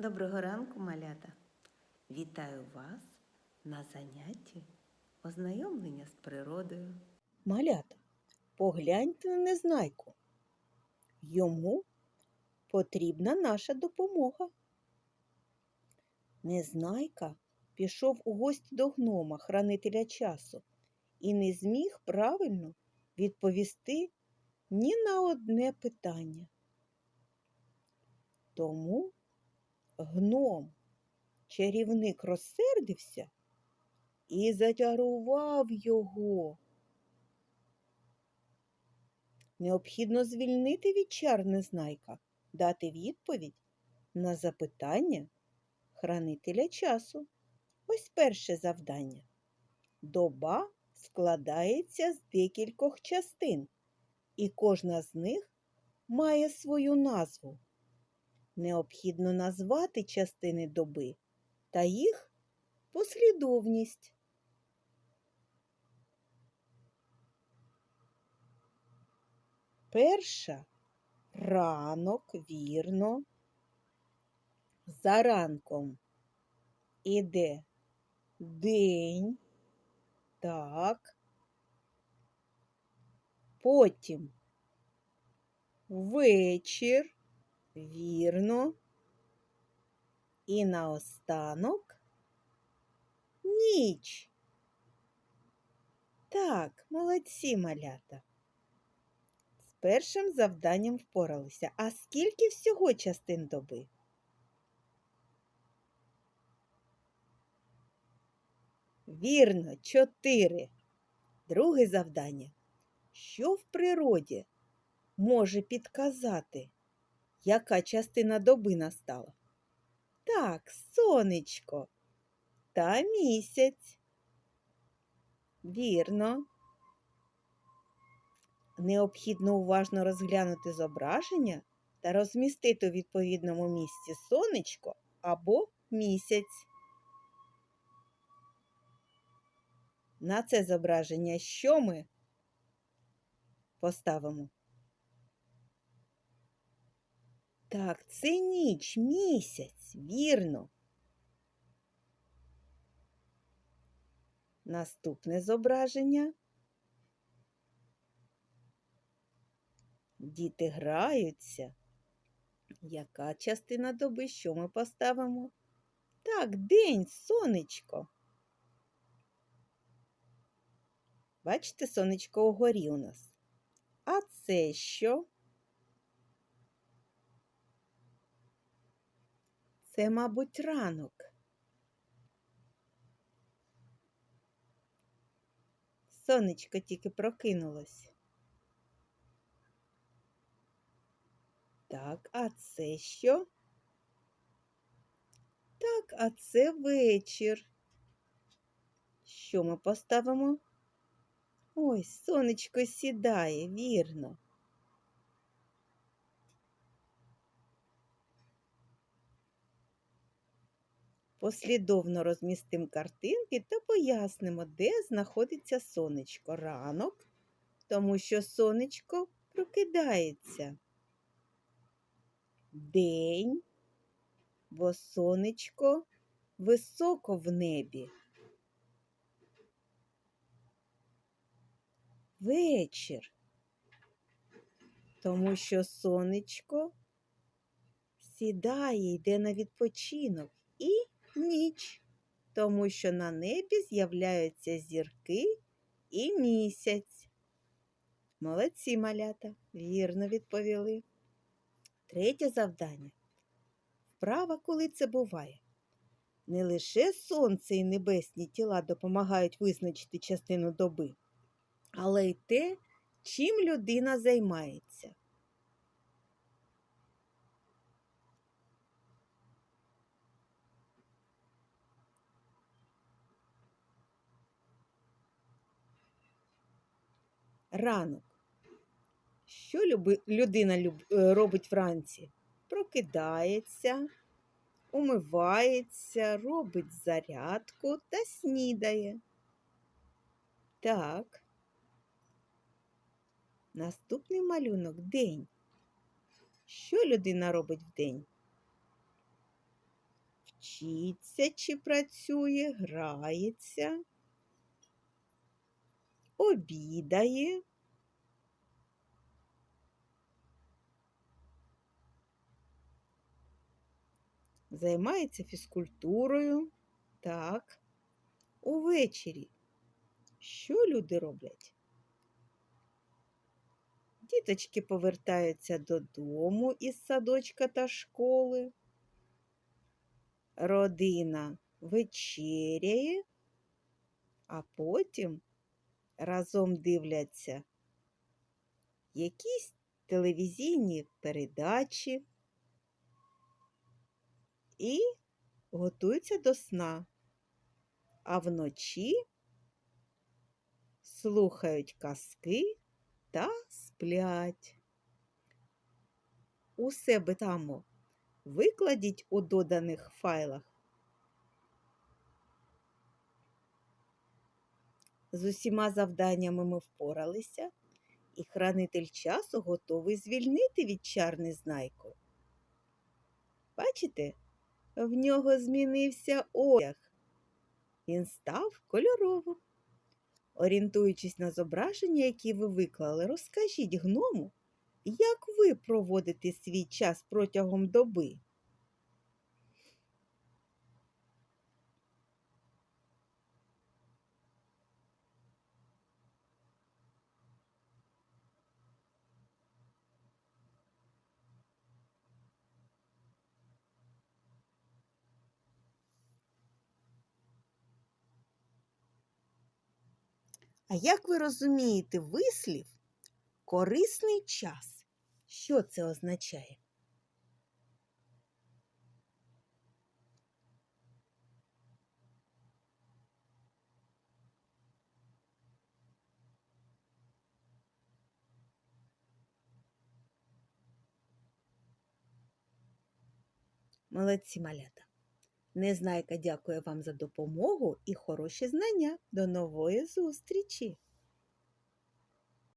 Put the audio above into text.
Доброго ранку, малята! Вітаю вас на занятті ознайомлення з природою. Малята, погляньте на незнайку. Йому потрібна наша допомога. Незнайка пішов у гості до гнома, хранителя часу, і не зміг правильно відповісти ні на одне питання. Тому гном, чарівник розсердився і зачарував його. Необхідно звільнити від чар незнайка, дати відповідь на запитання хранителя часу. Ось перше завдання. Доба складається з декількох частин, і кожна з них має свою назву. Необхідно назвати частини доби та їх послідовність. Перша ранок, вірно. За ранком іде день. Так. Потім вечір. Вірно. І наостанок ніч. Так, молодці малята. З першим завданням впоралися. А скільки всього частин доби? Вірно, чотири. Друге завдання. Що в природі може підказати, яка частина доби настала? Так, сонечко та місяць. Вірно. Необхідно уважно розглянути зображення та розмістити у відповідному місці сонечко або місяць. На це зображення що ми поставимо? Так, це ніч, місяць, вірно. Наступне зображення. Діти граються. Яка частина доби, що ми поставимо? Так, день, сонечко. Бачите, сонечко угорі у нас. А це що? Це, мабуть, ранок. Сонечко тільки прокинулось. Так, а це що? Так, а це вечір. Що ми поставимо? Ой, сонечко сідає, вірно. Послідовно розмістимо картинки та пояснимо, де знаходиться сонечко ранок, тому що сонечко прокидається. День, бо сонечко високо в небі. Вечір, тому що сонечко сідає, йде на відпочинок і ніч, тому що на небі з'являються зірки і місяць. Молодці малята, вірно відповіли. Третє завдання. Вправа, коли це буває. Не лише сонце і небесні тіла допомагають визначити частину доби, але й те, чим людина займається. Ранок. Що людина е, робить вранці? Прокидається, умивається, робить зарядку та снідає. Так. Наступний малюнок день. Що людина робить вдень? вчиться чи працює, грається, обідає, займається фізкультурою. Так, увечері. Що люди роблять? Діточки повертаються додому із садочка та школи. Родина вечеряє, а потім разом дивляться якісь телевізійні передачі і готуються до сна, а вночі слухають казки та сплять. У себе там викладіть у доданих файлах. З усіма завданнями ми впоралися, і хранитель часу готовий звільнити від чар незнайку. Бачите, в нього змінився одяг. Він став кольоровим. Орієнтуючись на зображення, які ви виклали, розкажіть гному, як ви проводите свій час протягом доби? А як ви розумієте вислів корисний час? Що це означає? Молодці малята. Незнайка дякує вам за допомогу і хороші знання. До нової зустрічі!